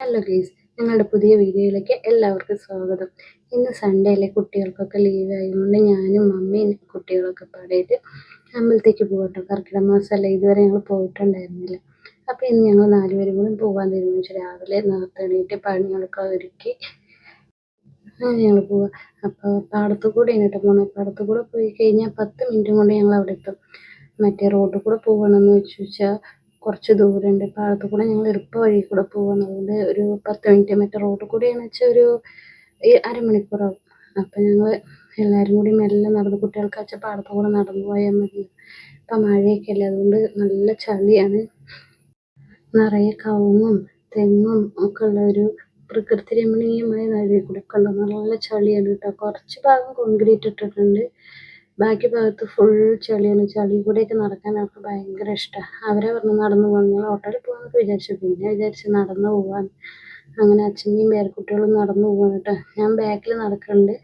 Hello ഗീസ് ഞങ്ങളുടെ പുതിയ വീഡിയോയിലേക്ക് എല്ലാവർക്കും സ്വാഗതം. ഇന്ന് സൺഡേ അല്ലേ? കുട്ടികൾക്കൊക്കെ ലീവ് ആയതുകൊണ്ട് ഞാനും മമ്മിയും കുട്ടികളൊക്കെ പാടിയിട്ട് അമ്പലത്തേക്ക് പോകട്ടോ. കർക്കിടക മാസമല്ല ഇതുവരെ ഞങ്ങൾ പോയിട്ടുണ്ടായിരുന്നില്ല. അപ്പോൾ ഇന്ന് ഞങ്ങൾ നാലുപേരും കൂടി പോകാൻ തീരുമാനിച്ചു. രാവിലെ നേരത്തെ എണീറ്റ് പണികളൊക്കെ ഒരുക്കി അങ്ങനെ ഞങ്ങൾ പോവാം. അപ്പോൾ പാടത്തു കൂടെ ഇങ്ങോട്ട് പോകണം പാടത്തു കൂടെ പോയി കഴിഞ്ഞാൽ പത്ത് മിനിറ്റും കൊണ്ട് ഞങ്ങൾ അവിടെ എത്തും. മറ്റേ റോഡിൽ കൂടെ പോകണമെന്ന് വെച്ച് വെച്ചാൽ കുറച്ച് ദൂരമുണ്ട്. പാടത്തു കൂടെ ഞങ്ങൾ എളുപ്പ വഴി കൂടെ പോവാണ് അതുകൊണ്ട് ഒരു പത്ത് മിനിറ്റ് മറ്റേ റോഡ് കൂടെയാണെന്ന് വെച്ചാൽ ഒരു അരമണിക്കൂറാവും. അപ്പം ഞങ്ങൾ എല്ലാവരും കൂടി മെല്ലെ നടന്ന് കുട്ടികൾക്ക് വെച്ചാൽ പാടത്തു കൂടെ നടന്നു പോയാൽ മതി. ഇപ്പം മഴയൊക്കെ അല്ലേ അതുകൊണ്ട് നല്ല ചളിയാണ്. നിറയെ കവുങ്ങും തെങ്ങും ഒക്കെ ഉള്ള ഒരു പ്രകൃതി രമണീയമായ നടുവിൽ കൂടെ ഒക്കെ ഉണ്ട് നല്ല ചളിയാണ് കേട്ടോ. കുറച്ച് ഭാഗം കോൺക്രീറ്റ് ഇട്ടിട്ടുണ്ട്. ബാക്കി ഭാഗത്ത് ഫുൾ ചെളിയാണ്. ചളി കൂടെയൊക്കെ നടക്കാൻ അവർക്ക് ഭയങ്കര ഇഷ്ടമാണ് അവരെ പറഞ്ഞു നടന്നു പോകുന്ന ഓട്ടോയിൽ പോകാമെന്നൊക്കെ വിചാരിച്ചു. പിന്നെ വിചാരിച്ചു നടന്നു പോകാൻ. അങ്ങനെ അച്ഛനെയും പേരക്കുട്ടികളും നടന്നു പോകാൻ കേട്ടോ. ഞാൻ ബാക്കിൽ നടക്കുന്നുണ്ട്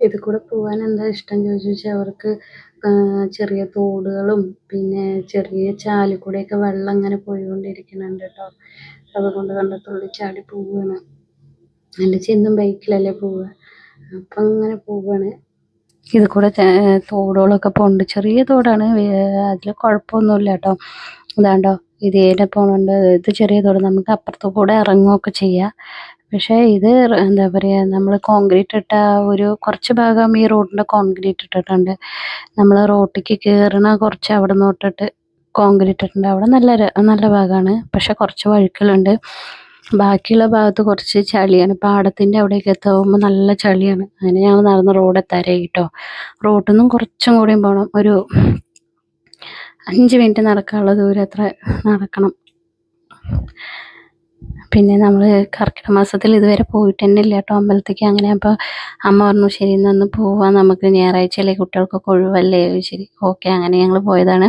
ഇതിൽ കൂടെ പോകാൻ എന്താ ഇഷ്ടം ചോദിച്ചു വെച്ചാൽ അവർക്ക് ചെറിയ തോടുകളും പിന്നെ ചെറിയ ചാലിൽ കൂടെയൊക്കെ വെള്ളം ഇങ്ങനെ പോയിക്കൊണ്ടിരിക്കുന്നുണ്ട് കേട്ടോ. അതുകൊണ്ട് കണ്ട തുള്ളി ചാടി പോവുകയാണ് എന്റെ ചെന്നും ബൈക്കിലല്ലേ പോവുക. അപ്പം അങ്ങനെ പോവുകയാണ് ഇത് കൂടെ തോടുകളൊക്കെ പോകുന്നുണ്ട് ചെറിയ തോടാണ്. അതിൽ കുഴപ്പമൊന്നുമില്ല കേട്ടോ ഇതാണ്ടോ ഏനെ പോകുന്നുണ്ട് ഇത് ചെറിയ തോട്. നമുക്ക് അപ്പുറത്തു കൂടെ ഇറങ്ങുകയൊക്കെ ചെയ്യാം. പക്ഷേ ഇത് എന്താ പറയുക നമ്മൾ കോൺക്രീറ്റ് ഇട്ട ഒരു കുറച്ച് ഭാഗം ഈ റോഡിന്റെ കോൺക്രീറ്റ് ഇട്ടിട്ടുണ്ട്. നമ്മൾ റോട്ടിക്ക് കയറണ കുറച്ച് അവിടെ നിന്ന് തൊട്ടിട്ട് കോൺക്രീറ്റ് ഇട്ടിട്ടുണ്ട്. അവിടെ നല്ല നല്ല ഭാഗമാണ്. പക്ഷെ കുറച്ച് വഴുക്കലുണ്ട്. ബാക്കിയുള്ള ഭാഗത്ത് കുറച്ച് ചളിയാണ്. പാടത്തിന്റെ അവിടെയൊക്കെ എത്താവുമ്പോൾ നല്ല ചളിയാണ്. അങ്ങനെ ഞങ്ങൾ നടന്ന് റോഡ് എത്താറായി കേട്ടോ റോഡിൽ നിന്നും കുറച്ചും കൂടിയും പോകണം ഒരു അഞ്ച് മിനിറ്റ് നടക്കാനുള്ള ദൂരം അത്ര നടക്കണം. പിന്നെ നമ്മൾ കർക്കിടക മാസത്തിൽ ഇതുവരെ പോയിട്ട് തന്നെ ഇല്ല കേട്ടോ അമ്പലത്തേക്ക്. അങ്ങനെ അപ്പോൾ അമ്മ പറഞ്ഞു ശരി ഇന്നൊന്ന് പോവാം. നമുക്ക് ഞായറാഴ്ചയല്ലേ കുട്ടികൾക്കൊക്കെ ഒഴിവല്ലേ? ശരി. ഓക്കെ അങ്ങനെ ഞങ്ങൾ പോയതാണ്.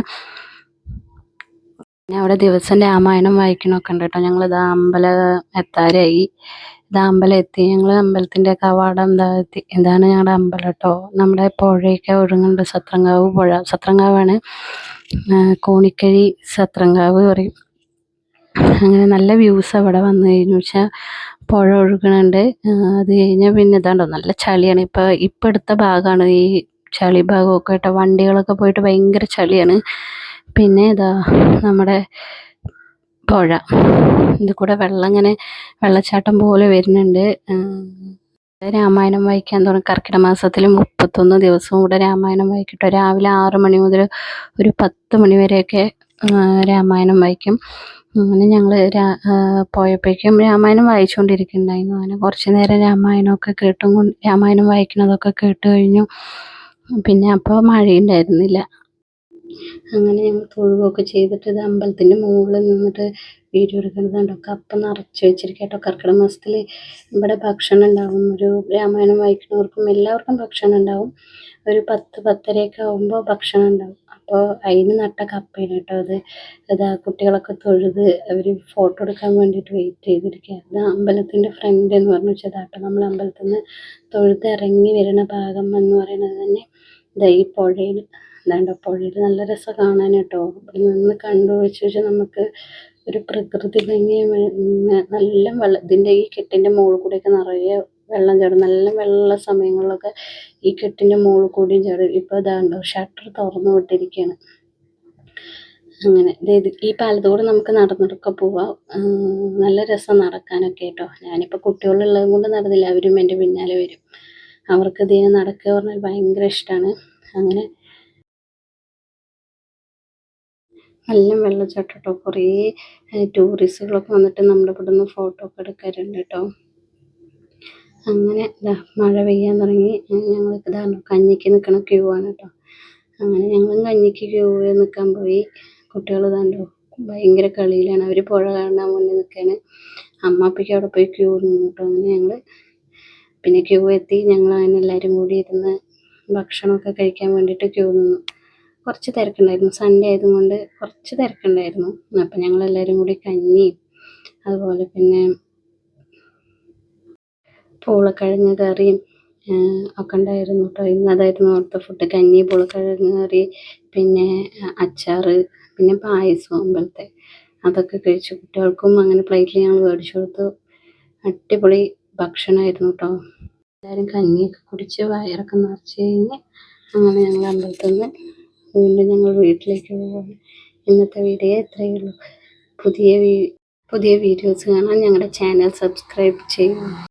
പിന്നെ അവിടെ ദിവസം രാമായണം വായിക്കണമൊക്കെ ഉണ്ട് കേട്ടോ. ഞങ്ങളിതാ അമ്പലം എത്താറായി ഇതാ അമ്പലം എത്തി. ഞങ്ങൾ അമ്പലത്തിന്റെ കവാടം എന്താ എത്തി. ഇതാണ് ഞങ്ങളുടെ അമ്പലം കേട്ടോ. നമ്മുടെ പുഴയൊക്കെ ഒഴുകുന്നുണ്ട്. സത്രങ്കാവ് പുഴ. സത്രങ്കാവാണ് കോണിക്കഴി സത്രങ്കാവ് പറയും. അങ്ങനെ നല്ല വ്യൂസ് അവിടെ വന്നു കഴിഞ്ഞു. വെച്ചാൽ പുഴ ഒഴുകുന്നുണ്ട്. അത് കഴിഞ്ഞാൽ പിന്നെ ഇതാണ്ടോ നല്ല ചളിയാണ്. ഇപ്പോൾ ഇപ്പം എടുത്ത ഭാഗമാണ് ഈ ചളി ഭാഗമൊക്കെ കേട്ടോ. വണ്ടികളൊക്കെ പോയിട്ട് ഭയങ്കര ചളിയാണ്. പിന്നെ ഇതാ നമ്മുടെ പുഴ. ഇത് കൂടെ വെള്ളം ഇങ്ങനെ വെള്ളച്ചാട്ടം പോലെ വരുന്നുണ്ട്. രാമായണം വായിക്കാൻ തുടങ്ങി. കർക്കിട മാസത്തിൽ മുപ്പത്തൊന്ന് ദിവസവും കൂടെ രാമായണം വായിക്കട്ടെ. രാവിലെ ആറ് മണി മുതൽ ഒരു പത്ത് മണി വരെയൊക്കെ രാമായണം വായിക്കും. അങ്ങനെ ഞങ്ങൾ രാ പോയപ്പോഴേക്കും രാമായണം വായിച്ചുകൊണ്ടിരിക്കുന്നുണ്ടായിരുന്നു. അങ്ങനെ കുറച്ച് നേരം രാമായണമൊക്കെ കേട്ടും രാമായണം വായിക്കുന്നതൊക്കെ കേട്ട് കഴിഞ്ഞു. പിന്നെ അപ്പോൾ മഴയുണ്ടായിരുന്നില്ല. അങ്ങനെ ഞങ്ങൾ തൊഴുകയൊക്കെ ചെയ്തിട്ട് ഇത് അമ്പലത്തിന്റെ മുകളിൽ നിന്നിട്ട് വീഡിയോ എടുക്കുന്നത് കണ്ടോ. കപ്പ നിറച്ച് വെച്ചിരിക്കുക കേട്ടോ. കർക്കിടക മാസത്തിൽ ഇവിടെ ഭക്ഷണം ഉണ്ടാവും. ഒരു രാമായണം വായിക്കുന്നവർക്കും എല്ലാവർക്കും ഭക്ഷണം ഉണ്ടാവും. ഒരു പത്ത് പത്തരയൊക്കെ ആകുമ്പോൾ ഭക്ഷണം ഉണ്ടാവും. അപ്പോൾ അതിന് നട്ട കപ്പയാണ് കേട്ടോ അത്. ഇതാ കുട്ടികളൊക്കെ തൊഴുത് അവർ ഫോട്ടോ എടുക്കാൻ വേണ്ടിയിട്ട് വെയിറ്റ് ചെയ്തിരിക്കുക അത് അമ്പലത്തിന്റെ ഫ്രണ്ട് എന്ന് പറഞ്ഞു വെച്ചാൽ നമ്മൾ അമ്പലത്തിൽ നിന്ന് തൊഴുത് ഇറങ്ങി വരുന്ന ഭാഗം എന്ന് പറയുന്നത് തന്നെ ഇതാ ഈ പുഴയിൽ അതാണ്ട് പുഴയിൽ നല്ല രസം കാണാൻ കേട്ടോ ഇവിടെ നിന്ന് കണ്ടു വെച്ച് വെച്ചാൽ നമുക്ക് ഒരു പ്രകൃതി ഭംഗി നല്ല വെള്ളം ഇതിന്റെ ഈ കെട്ടിന്റെ മുകളിൽ കൂടെയൊക്കെ നിറയെ വെള്ളം ചാടും നല്ല വെള്ള സമയങ്ങളിലൊക്കെ ഈ കെട്ടിന്റെ മുകളിൽ കൂടിയും ചാടും ഇപ്പോൾ ഇതാണ്ടോ ഷട്ടർ തുറന്നു വിട്ടിരിക്കുകയാണ് അങ്ങനെ അതായത് ഈ പാലത്തോടെ നമുക്ക് നടന്നിട്ടൊക്കെ പോവാം. നല്ല രസം നടക്കാനൊക്കെ കേട്ടോ. ഞാനിപ്പോൾ കുട്ടികളുള്ളത് കൊണ്ട് നടന്നില്ല. അവരും എന്റെ പിന്നാലെ വരും. അവർക്ക് ഇതിന് നടക്കുക പറഞ്ഞാൽ ഭയങ്കര ഇഷ്ടമാണ് അങ്ങനെ നല്ല വെള്ളച്ചാട്ടം കേട്ടോ കുറേ ടൂറിസ്റ്റുകളൊക്കെ വന്നിട്ട് നമ്മുടെ ഇവിടെ നിന്ന് ഫോട്ടോ ഒക്കെ എടുക്കാറുണ്ട് കേട്ടോ. അങ്ങനെ ഇതാ മഴ പെയ്യാൻ തുടങ്ങി. ഞങ്ങൾ ഇതാണ് കഞ്ഞിക്ക് നിൽക്കണ ക്യൂ ആണ് കേട്ടോ. അങ്ങനെ ഞങ്ങളും കഞ്ഞിക്ക് ക്യൂ നിൽക്കാൻ പോയി. കുട്ടികൾ ഇതാണ്ടോ ഭയങ്കര കളിയിലാണ്. അവർ പുഴ കാണാൻ വേണ്ടി നിൽക്കുകയാണ് അമ്മ അപ്പയ്ക്ക് അവിടെ പോയി ക്യൂ നിന്നു കേട്ടോ. അങ്ങനെ ഞങ്ങൾ പിന്നെ ക്യൂ എത്തി ഞങ്ങൾ അങ്ങനെ എല്ലാവരും കൂടി ഇരുന്ന് ഭക്ഷണമൊക്കെ കഴിക്കാൻ വേണ്ടിയിട്ട് ക്യൂ നിന്നു. കുറച്ച് തിരക്കുണ്ടായിരുന്നു. സൺഡേ ആയതുകൊണ്ട് കുറച്ച് തിരക്കുണ്ടായിരുന്നു. അപ്പം ഞങ്ങളെല്ലാവരും കൂടി കഞ്ഞി അതുപോലെ പിന്നെ പൂളക്കിഴങ്ങ് കറിയും ഒക്കെ ഉണ്ടായിരുന്നു കേട്ടോ ഇന്ന് അതായിരുന്നു അവിടുത്തെ ഫുഡ് കഞ്ഞി പൂളക്കിഴങ്ങ് കറി പിന്നെ അച്ചാർ പിന്നെ പായസം അമ്പലത്തെ അതൊക്കെ കഴിച്ചു. കുട്ടികൾക്കും അങ്ങനെ പ്ലേറ്റിൽ ഞങ്ങൾ മേടിച്ചു കൊടുത്തു. അടിപൊളി ഭക്ഷണമായിരുന്നു കേട്ടോ. എല്ലാവരും കഞ്ഞിയൊക്കെ കുടിച്ച് വയറൊക്കെ നിറച്ച് കഴിഞ്ഞ് അങ്ങനെ ഞങ്ങൾ അമ്പലത്തിൽ നിന്ന് വീണ്ടും ഞങ്ങൾ വീട്ടിലേക്ക് പോവുകയാണ് ഇന്നത്തെ വീഡിയോ ഇത്രയേ ഉള്ളൂ. പുതിയ പുതിയ വീഡിയോസ് കാണാൻ ഞങ്ങളുടെ ചാനൽ സബ്സ്ക്രൈബ് ചെയ്യൂ